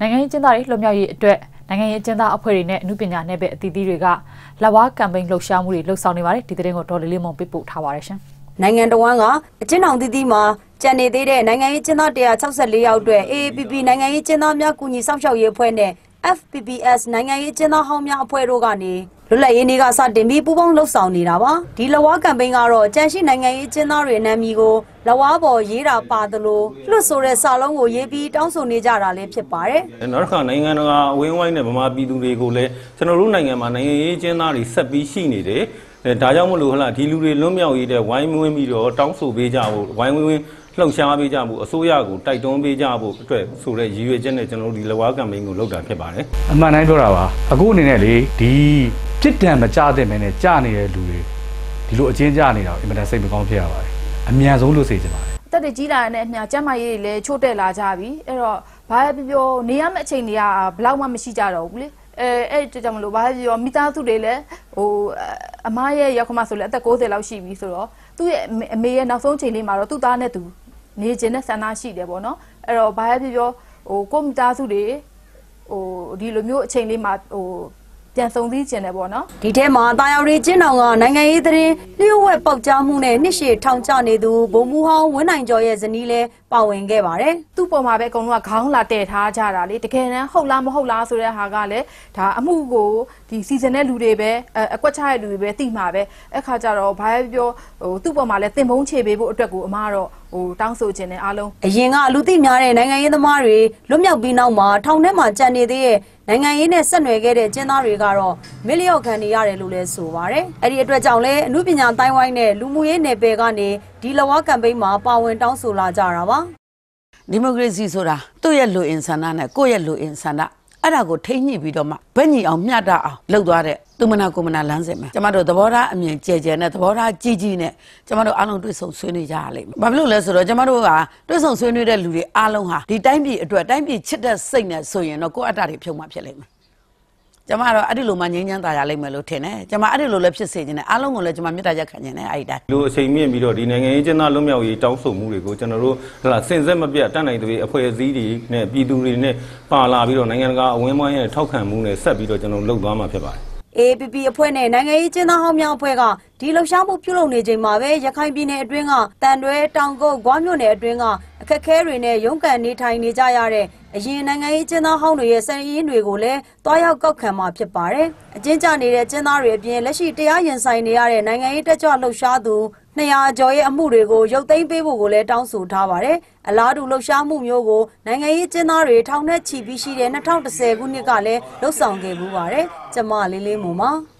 နိုင်ငံရေးကျင်းသားတွေလွှတ်မြောက်ရေးအတွက်နိုင်ငံရေးကျင်းသားအဖွဲ့တွေနဲ့အမှုပညာနယ်ပယ်အသီးသီးတွေကလက်ဝါးကမ်ပိန်းလှုပ်ရှားမှုတွေလှုပ်ဆောင်နေပါတယ်ဒီသတင်းကိုဒေါ်လေးလေးမွန်ပေးပို့ထားပါတယ်ရှင်နိုင်ငံတော်ဝန်ကအကျဉ်းထောင်သီးသီးမှာကြံနေသေးတဲ့နိုင်ငံရေးကျင်းသား164ယောက်အတွက် AAPP နိုင်ငံရေးကျင်းသားများကူညီစောင့်ရှောက်ရေးအဖွဲ့နဲ့ FPPS နိုင်ငံရေးကျင်းသားဟောင်းများအဖွဲ့တို့ကနေ လွတ်လပ်ရေးနေ့ကစတင်ပြီးပူးပေါင်းလှုပ်ဆောင်နေတာပါဒီလဝါကမ်ပိန်းကတော့ကြံရှိနိုင်ငံရေးကျင်းသားတွေအနာမည်ကိုလဝါပေါ်ရေးတာပါသလိုလွတ်ဆိုတဲ့စာလုံးကိုရေးပြီးတောင်းဆိုနေကြတာလည်းဖြစ်ပါတယ်နောက်တစ်ခါနိုင်ငံတကာအဝင်းဝိုင်းနဲ့ဗမာပြည်သူတွေကိုလည်းကျွန်တော်တို့နိုင်ငံမှာနိုင်ငံရေးကျင်းသားတွေဆက်ပြီးရှိနေတယ်အဲဒါကြောင့်မလို့ဟလာဒီလူတွေလွတ်မြောက်ရေးတဲ့ဝိုင်းဝန်းပြီးတော့တောင်းဆိုပေးကြဖို့ဝိုင်းဝန်းလှုပ်ရှားပေးကြဖို့အစိုးရကိုတိုက်တွန်းပေးကြဖို့အတွက်ဆိုတဲ့ရည်ရွယ်ချက်နဲ့ကျွန်တော်တို့ဒီလဝါကမ်ပိန်းကိုလုပ်တာဖြစ်ပါတယ်အမှန်တိုင်းပြောတာပါအခုအနေနဲ့လေဒီ ပြစ်ဒဏ်မကြတဲ့မင်းနဲ့ကြာနေတဲ့လူတွေဒီလိုအချင်းကြနေတာအင်မတန်စိတ်မကောင်းဖြစ်ရပါတယ်အမြန်ဆုံးလို့စေချင်ပါတယ်တက်တကြီးလာတဲ့အခါကျမရေးတွေလည်းချို့တက်လာကြပြီအဲ့တော့ဘာပဲပြောပြောနေရမယ့်အချိန်တွေကဘလောက်မှမရှိကြတော့ဘူးလေအဲအဲ့ကြောင့်မလို့ဘာပဲပြောမိသားစုတွေလည်းဟိုအမားရဲ့ရောက်ခမဆိုလည်းအသက်60လောက်ရှိပြီဆိုတော့သူ့ရဲ့အမေရဲ့နောက်ဆုံးချိန်လေးမှာတော့သူ့သားနဲ့သူနေခြင်းနဲ့ဆန္ဒရှိတယ်ပေါ့နော်အဲ့တော့ဘာပဲပြောပြောဟိုကိုမိသားစုတွေဟိုဒီလိုမျိုးအချိန်လေးမှာဟို ပြန်ဆုံစည်းကျင်တယ်ပေါ့နော်ဒီထဲမှာတာယာရီကျင်းတော်ကနိုင်ငံရေးသတင်းလျှို့ဝှက်ပေါက်ကြားမှုနဲ့နှစ်ရှည်ထောင်ချနေသူဗိုလ်မှူးဟောင်းဝင်းနိုင်ကျော်ရဲ့ဇနီးလည်းပါဝင်ခဲ့ပါတယ်သူ့ပေါ်မှာပဲအကုန်လုံးကခေါင်းလာတည်ထားကြတာလေတကယ်တမ်းဟုတ်လားမဟုတ်လားဆိုတဲ့ဟာကလည်းဒါအမှုကိုဒီစီဇန်တဲ့လူတွေပဲအကွက်ချတဲ့လူတွေပဲသိမှာပဲအဲ့ခါကျတော့ဘာပဲပြောဟိုသူ့ပေါ်မှာလည်းတင်ပုံးချေပေးဖို့အတွက်ကိုအမားတော့ဟိုတောင်းဆိုခြင်းနဲ့အားလုံးအရင်ကလူသိများတဲ့နိုင်ငံရေးသမားတွေလွတ်မြောက်ပြီးနောက်မှာထောင်ထဲမှာကြံနေသေးတဲ့ နိုင်ငံရေးနဲ့ဆက်နွယ်ခဲ့တဲ့ကျင်းသားတွေကတော့မီလီယော့ခံနေရတယ်လို့လည်းဆိုပါတယ်။အဲ့ဒီအတွက်ကြောင့်လည်းအမှုပညာတိုင်းဝိုင်းနဲ့လူမှုရေးနယ်ပယ်ကနေဒီလဝါကမ်ပိန်းမှာပါဝင်တောင်းဆိုလာကြတာပါ။ဒီမိုကရေစီဆိုတာသူ့ရဲ့လူအင်ဆန္ဒနဲ့ကိုယ့်ရဲ့လူအင်ဆန္ဒ အဲ့ဒါကိုထိမ့်ညှိပြီးတော့မှဗက်ညီအောင်မျှတအောင်လှုပ်သွားတဲ့သူမနာကိုမနာလမ်းစဉ်မှာကျမတို့သဘောထားအမြင်ကြဲကြဲနဲ့သဘောထားကြီးကြီးနဲ့ကျမတို့အားလုံးတွေ့ဆုံဆွေးနွေးကြရလိမ့်မယ်။ဘာဖြစ်လို့လဲဆိုတော့ကျမတို့ကတွေ့ဆုံဆွေးနွေးတဲ့လူတွေအားလုံးဟာဒီတိုင်းပြည်အတွက်တိုင်းပြည်ချစ်တဲ့စိတ်နဲ့ဆိုရင်တော့ကိုယ့်အတ္တတွေဖြုံမှဖြစ်လိမ့်မယ် ကျမတော့အဲ့ဒီလိုမှငြိမ်းချမ်းသာရလိမ့်မယ်လို့ထင်တယ်ကျမအဲ့ဒီလိုလည်းဖြစ်စေခြင်းနဲ့အားလုံးကိုလည်းကျမမေတ္တာရက်ခံခြင်းနဲ့အဲ့ဒီတိုင်းလူအချိန်မြင့်ပြီးတော့ဒီနိုင်ငံရေးကျင်းသားလွတ်မြောက်ရေးတောင်းဆိုမှုတွေကိုကျွန်တော်တို့ဟလာစင်ဆက်မပြတ်တတ်နိုင်တဲ့အဖွဲ့အစည်းတွေနဲ့ပြည်သူတွေနဲ့ပါလာပြီးတော့နိုင်ငံတကာအဝန်းအဝိုင်းရဲ့ထောက်ခံမှုနဲ့ဆက်ပြီးတော့ကျွန်တော်တို့လှုပ်သွားမှာဖြစ်ပါတယ် APP အဖွဲ့နဲ့နိုင်ငံရေးကျင်းသားဟောင်းများအဖွဲ့ကဒီလှုပ်ရှားမှုပြုလုပ်နေချိန်မှာပဲရခိုင်ပြည်နယ်အတွင်းကတန်တွဲတောင်ကုတ်ဂွားမြို့နယ်အတွင်းက အခက်အခဲတွေနဲ့ရုန်းကန်နေထိုင်နေကြရတဲ့အရင်နိုင်ငံရေးကျင်းသားဟောင်းတွေရဲ့စံရင်းတွေကိုလည်းတွားရောက်ကောက်ခံမှာဖြစ်ပါတယ်။အကျဉ်းချနေတဲ့ကျင်းသားတွေအပြင်လက်ရှိတရားရင်ဆိုင်နေရတဲ့နိုင်ငံရေးတက်ကြွလှုပ်ရှားသူ200ကျော်ရဲ့အမှုတွေကိုရုပ်သိမ်းပေးဖို့ကိုလည်းတောင်းဆိုထားပါတယ်။အလားတူလှုပ်ရှားမှုမျိုးကိုနိုင်ငံရေးကျင်းသားတွေထောင်နဲ့ချီပြီးရှိတဲ့2010ခုနှစ်ကလည်းလှုပ်ဆောင်ခဲ့မှုပါတယ်။ကျမလေးလေးမူပါ။